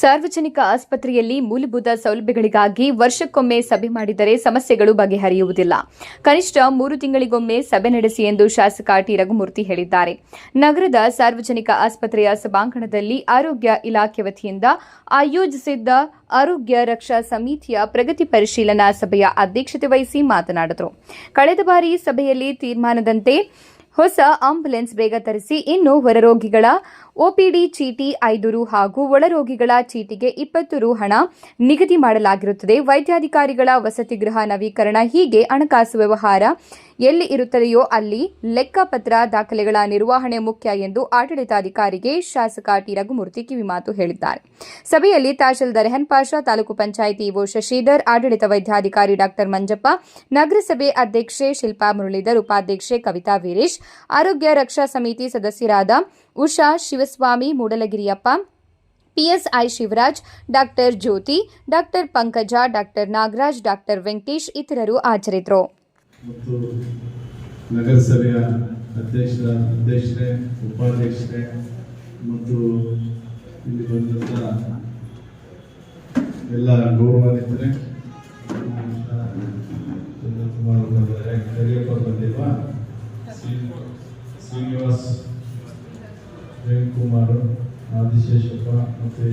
ಸಾರ್ವಜನಿಕ ಆಸ್ಪತ್ರೆಯಲ್ಲಿ ಮೂಲಭೂತ ಸೌಲಭ್ಯಗಳಿಗಾಗಿ ವರ್ಷಕ್ಕೊಮ್ಮೆ ಸಭೆ ಮಾಡಿದರೆ ಸಮಸ್ಯೆಗಳು ಬಗೆಹರಿಯುವುದಿಲ್ಲ. ಕನಿಷ್ಠ ಮೂರು ತಿಂಗಳಿಗೊಮ್ಮೆ ಸಭೆ ನಡೆಸಿ ಎಂದು ಶಾಸಕ ಟಿ. ರಘುಮೂರ್ತಿ ಹೇಳಿದ್ದಾರೆ. ನಗರದ ಸಾರ್ವಜನಿಕ ಆಸ್ಪತ್ರೆಯ ಸಭಾಂಗಣದಲ್ಲಿ ಆರೋಗ್ಯ ಇಲಾಖೆ ವತಿಯಿಂದ ಆಯೋಜಿಸಿದ್ದ ಆರೋಗ್ಯ ರಕ್ಷಾ ಸಮಿತಿಯ ಪ್ರಗತಿ ಪರಿಶೀಲನಾ ಸಭೆಯ ಅಧ್ಯಕ್ಷತೆ ವಹಿಸಿ ಮಾತನಾಡಿದರು. ಕಳೆದ ಬಾರಿ ಸಭೆಯಲ್ಲಿ ತೀರ್ಮಾನದಂತೆ ಹೊಸ ಆಂಬ್ಯುಲೆನ್ಸ್ ಬೇಗ ತರಿಸಿ ಇನ್ನು ಹೊರರೋಗಿಗಳ ಒಪಿಡಿ ಚೀಟಿ ಐದು ರು ಹಾಗೂ ಒಳರೋಗಿಗಳ ಚೀಟಿಗೆ ಇಪ್ಪತ್ತು ರು ಹಣ ನಿಗದಿ ಮಾಡಲಾಗಿರುತ್ತದೆ. ವೈದ್ಯಾಧಿಕಾರಿಗಳ ವಸತಿ ಗೃಹ ನವೀಕರಣ ಹೀಗೆ ಹಣಕಾಸು ವ್ಯವಹಾರ ಎಲ್ಲಿ ಇರುತ್ತದೆಯೋ ಅಲ್ಲಿ ಲೆಕ್ಕಪತ್ರ ದಾಖಲೆಗಳ ನಿರ್ವಹಣೆ ಮುಖ್ಯ ಎಂದು ಆಡಳಿತಾಧಿಕಾರಿಗೆ ಶಾಸಕ ಟಿ. ರಘುಮೂರ್ತಿ ಕಿವಿಮಾತು ಹೇಳಿದ್ದಾರೆ. ಸಭೆಯಲ್ಲಿ ತಹಶೀಲ್ದಾರ್ ರೆಹನ್ ಪಾಷಾ, ತಾಲೂಕು ಪಂಚಾಯಿತಿ ಇಒ ಶಶಿಧರ್, ಆಡಳಿತ ವೈದ್ಯಾಧಿಕಾರಿ ಡಾಕ್ಟರ್ ಮಂಜಪ್ಪ, ನಗರಸಭೆ ಅಧ್ಯಕ್ಷೆ ಶಿಲ್ಪಾ ಮುರಳೀಧರ್, ಉಪಾಧ್ಯಕ್ಷೆ ಕವಿತಾ ವೀರೇಶ್, ಆರೋಗ್ಯ ರಕ್ಷಾ ಸಮಿತಿ ಸದಸ್ಯರಾದ Usha Shivaswamy, Mudalagiriyappa, PSI Shivaraj doctor Jyothi doctor Pankaja doctor Nagaraj doctor Venkatesh ಇತರರು ಹಾಜರಿದ್ದರು. ಮತ್ತು ನಗರಸಭೆಯ ಅಧ್ಯಕ್ಷರ ಅಧ್ಯಕ್ಷರೇ, ಉಪಾಧ್ಯಕ್ಷರೇ ಮತ್ತು ಇಲ್ಲಿ ಬಂದಂಥ ಎಲ್ಲ ಗೌರವಾನ್ವಿತರೇ ಚಂದ್ರಕುಮಾರ್ ಬಂದಿದ್ದಾರೆ ಕರಿಯಪ್ಪ ಬಂದಿಲ್ವಾ ಶ್ರೀ- ಶ್ರೀನಿವಾಸ್ ಕುಮಾರ್ ಆದಿಶೇಷಪ್ಪ ಮತ್ತು